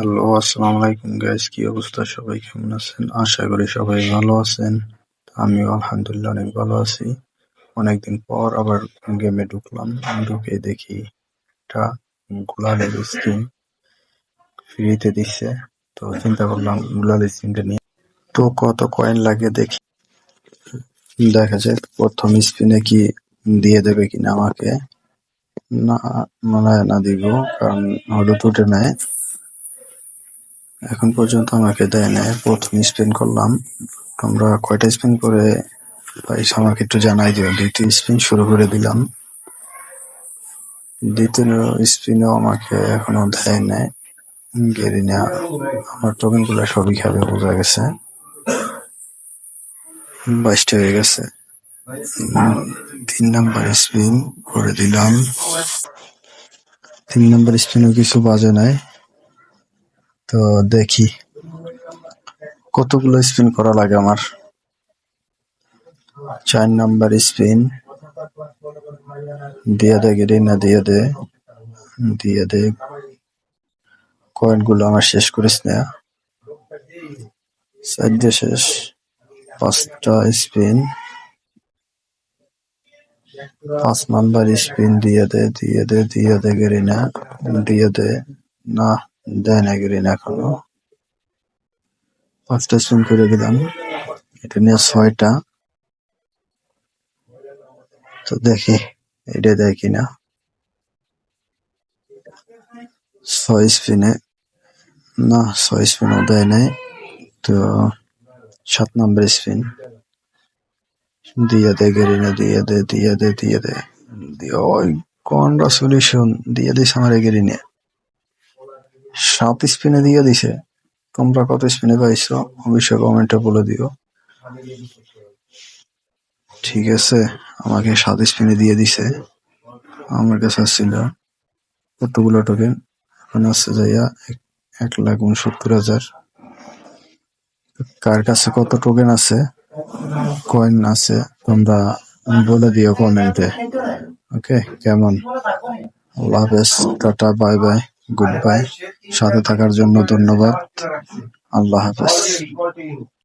Hello, আসসালামু আলাইকুম guys কি অবস্থা? সবাই কেমন আছেন? আশা করি সবাই ভালো আছেন। আমিও আলহামদুলিল্লাহ অনেক ভালো আছি। অনেকদিন পর আবার গেমে ঢুকলাম। ঢুকে দেখি এটা গুলালের স্কিন ফ্রিতে দিচ্ছে তো চিন্তা করলাম গুলালের স্কিনটা নিয়ে। তো কত কয়েন লাগে দেখি। দেখা যাক, প্রথম স্পিনে কি দিয়ে দেবে কিনা আমাকে। না, মনে হয় না দিব, কারণ হলুদ উঠে নেয় এখন পর্যন্ত আমাকে দেয় নাই। প্রথম স্পিন করলাম। তোমরা কয়টা স্পিন করে পাইছো আমাকে একটু জানাই দিও। দ্বিতীয় স্পিন শুরু করে দিলাম। দ্বিতীয় স্পিনও আমাকে এখনও দেয় নাই। গেরিনা আমার টোকেনগুলো সবই খাবে বোঝা গেছে। বাইশটা হয়ে গেছে। তিন নাম্বার স্পিন করে দিলাম। তিন নাম্বার স্পিনও কিছু বাজে নাই। তো দেখি। কতগুলো স্পিন করা লাগে আমার? চার নাম্বার স্পিন। দিয়ে দে গেরিনা দিয়ে দে। দিয়ে দে। কয়েনগুলো আমার শেষ করিস না। দিয়ে শেষ। পাঁচটা স্পিন। পাঁচ নাম্বার স্পিন দিয়ে দে দিয়ে দে দিয়ে দে গেরিনা দিয়ে দে। না। দেয় না গেরিনা এখনও। পাঁচটা স্পিন করে দিলাম এটা নিয়ে ছয়টা। তো দেখি, এটা দেয় কিনা। ছয় স্পিনে না, ছয় স্পিনও দেয় নাই। তো সাত নম্বর স্পিন দিয়ে দে গেরিনা দিয়ে দে দিয়ে দে দিয়ে দে দিয়ে কনগ্রাচুলেশন দিয়ে দিস আমার গেরিনে সাত স্পিনে দিয়ে দিছে। তোমরা কত স্পিনে পাইছো অবশ্যই কমেন্টে বলে দিও। ঠিক আছে, আমাকে সাত স্পিনে দিয়ে দিছে। আমার কাছে ছিল কতগুলো টোকেন এখন আছে যাইয়া এক লাখ উনসত্তর হাজার। কার কাছে কত টোকেন আছে? কয়েন আছে, তোমরা বলে দিও কমেন্টে। ওকে কেমন? আল্লাহ হাফেজ, tata, bye bye. Good bye সাথে থাকার জন্য ধন্যবাদ। আল্লাহ হাফেজ।